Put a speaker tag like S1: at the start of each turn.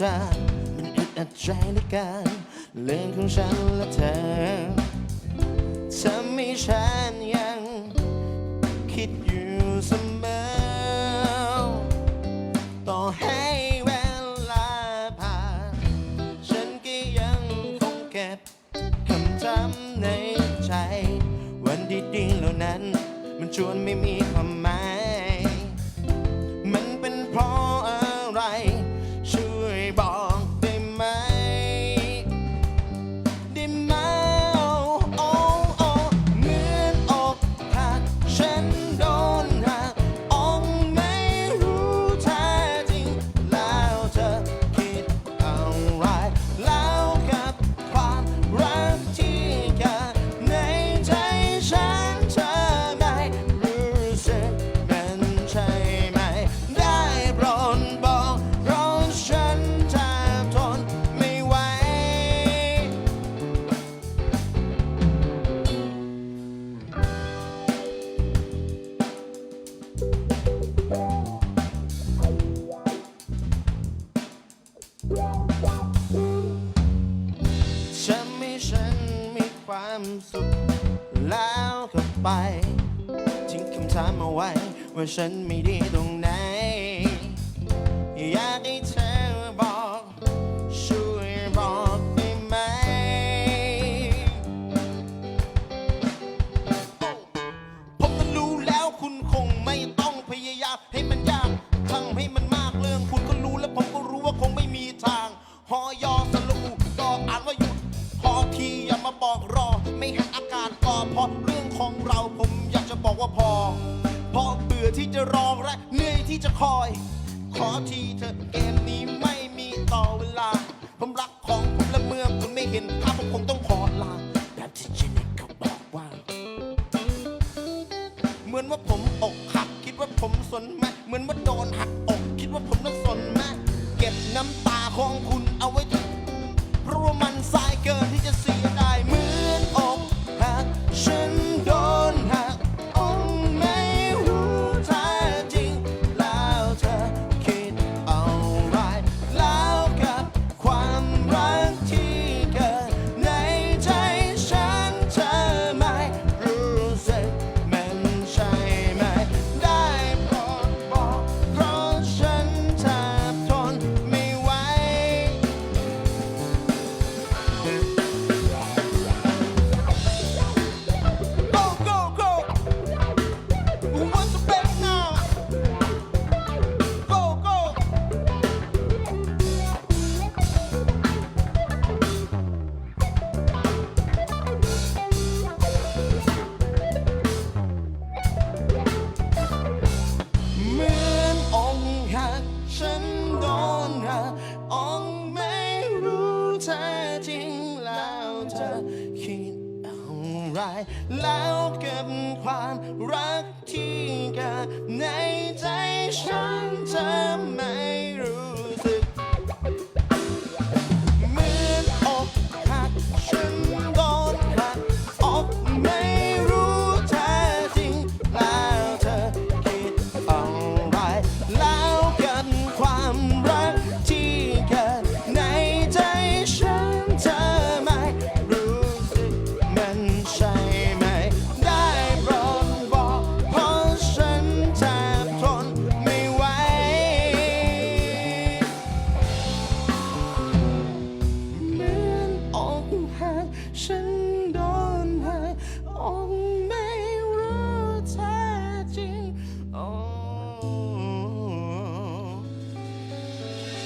S1: จามันอึดอัดใจเหลือเกันเรื่องของฉันและเธอทำให้ฉันยัง คิดอยู่เสมอ ต่อให้เวลาผ่านฉันก็ยังคงเก็บคำจำในใจ วันดีๆเหล่านั้น มันชวนไม่มีความหมาย ฉันม่ฉันมีความสุข แล้วก็ไป ทิ้งคำถามเอาไว้ ว่าฉันไม่ดีตรงไหน อยากให้เธอบอก ช่วยบอกได้ไหม ผมก็รู้แล้วคุณคงไม่ต้องพยายามให้มันยากทำให้มันมากเรื่องคุณก็รู้แล้วผมก็รู้ว่าคงไม่มีทางหอยอ ไม่หันอากาศก่อเพราะเรื่องของเราผมอยากจะบอกว่าพอ เพราะเบื่อที่จะรอและเหนื่อยที่จะคอย ขอทีเถอเกมนี้ไม่มีต่อเวลา ผมรักของผมและเมื่อคุณไม่เห็นภาพผมคงต้องขอลาแบบที่เจนิคเขาบอกว่า เหมือนว่าผมอกหักคิดว่าผมสนไหมเหมือนว่าโดนหักอก คิดว่าผมนั้นสนไหมเก็บน้ำตาของคุณ ฉันโดนระอองไม่รู้แท้จริงแล้วเธอคิดอะไรแล้วเก็บความรักที่เกิดในใจฉันเธอไม่รู้